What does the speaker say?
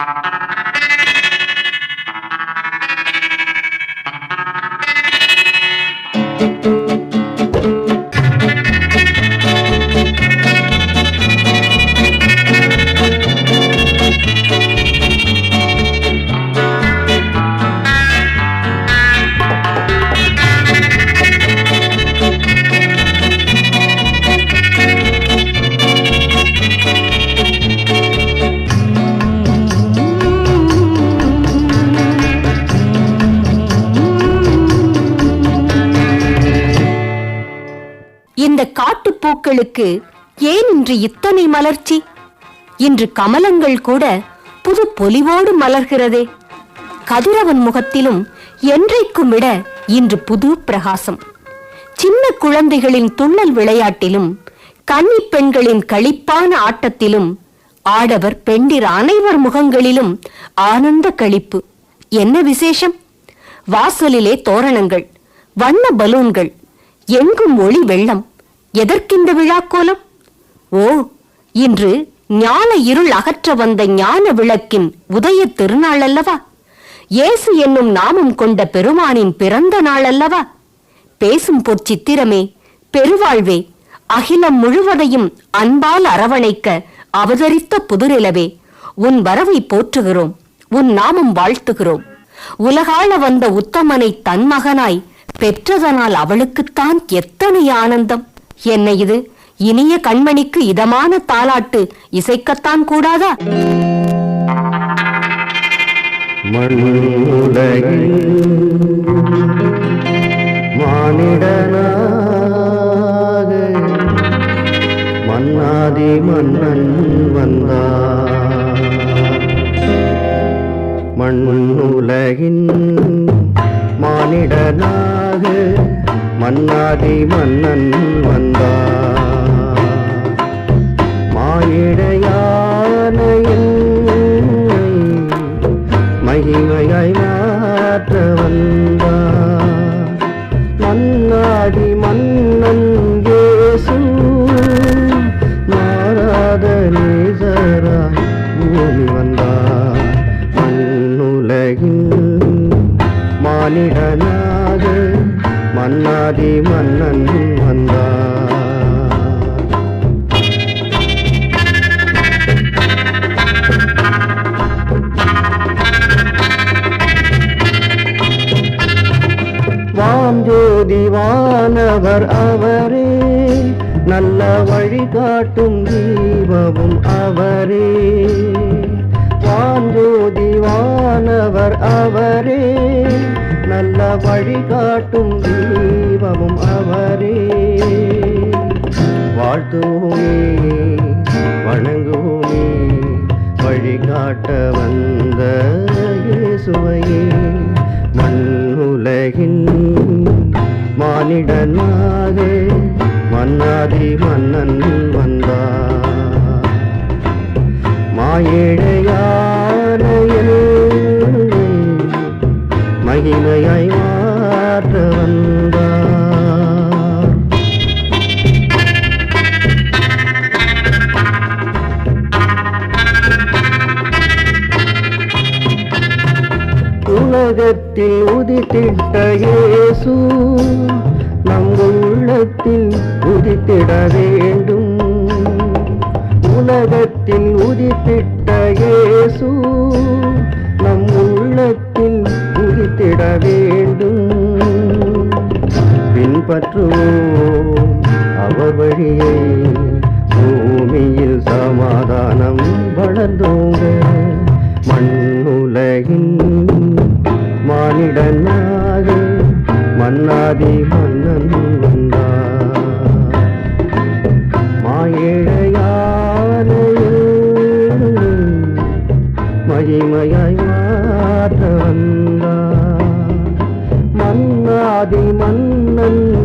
you பூக்களுக்கு ஏன் இன்று இத்தனை மலர்ச்சி? இன்று கமலங்கள் கூட புது பொலிவோடு மலர்கிறதே. கதிரவன் முகத்திலும் என்றைக்கும் விட இன்று புது பிரகாசம். சின்ன குழந்தைகளின் துள்ளல் விளையாட்டிலும் கன்னிப் பெண்களின் களிப்பான ஆட்டத்திலும் ஆடவர் பெண்டிர் அனைவர் முகங்களிலும் ஆனந்த களிப்பு. என்ன விசேஷம்? வாசலிலே தோரணங்கள் வண்ண பலூன்கள் எங்கும் ஒளி வெள்ளம். எதற்கிந்த விழாக்கோலம்? ஓ இன்று ஞான இருள் அகற்ற வந்த ஞான விளக்கின் உதய திருநாள் அல்லவா இயேசு என்னும் நாமம் கொண்ட பெருமானின் பிறந்த நாள் அல்லவா பேசும் பொற்சித்திரமே பெருவாழ்வே அகிலம் முழுவதையும் அன்பால் அரவணைக்க அவதரித்த புதுநிலவே உன் வரவை போற்றுகிறோம் உன் நாமம் வாழ்த்துகிறோம். உலகாள வந்த உத்தமனை தன் மகனாய் பெற்றதனால் அவளுக்குத்தான் எத்தனை ஆனந்தம்! என்ன இது இனிய கண்மணிக்கு இதமான தாலாட்டு இசைக்கத்தான் கூடாதா? மானிடனாக மன்னாதி மன்னன் வந்தார். மண்ணுலகின் மானிடனாக மன்னாடி மன்னன் வந்தார் மாயிடையான மகிமையாய் மாற்ற வந்தார் மன்னாடி மன்னன் கேசு மாறாத நேசராய் பூமி வந்தார் மண்ணுலகின் மானிடனாக மன்னாதி மன்னன் வந்தார் வாஞ்சோதி வானவர் அவரே நல்ல வழிகாட்டும் தீபமும் அவரே. வாஞ்சோதி வானவர் அவரே நல்ல வழிகாட்டும் காட்டும் நாமும் அவரே. வாழ்த்துவோமே வணங்குவோமே வழிகாட்ட வந்த இயேசுவையே. மண்ணுலகின் மானிடனாக மன்னாதி மன்னன் வந்தா மாயேழையான மகிமையாய் மாற்ற உலகத்தில் உதித்திட்ட இயேசு நம் உள்ளத்தில் உதித்திட வேண்டும். உலகத்தில் உதித்திட்ட இயேசு நம் உள்ளத்தில் உதித்திட வேண்டும். பின்பற்றுவோம் அவர் வழியை பூமியில் சமாதானம் வளர்ந்தோம். வந்தார் மன்னன்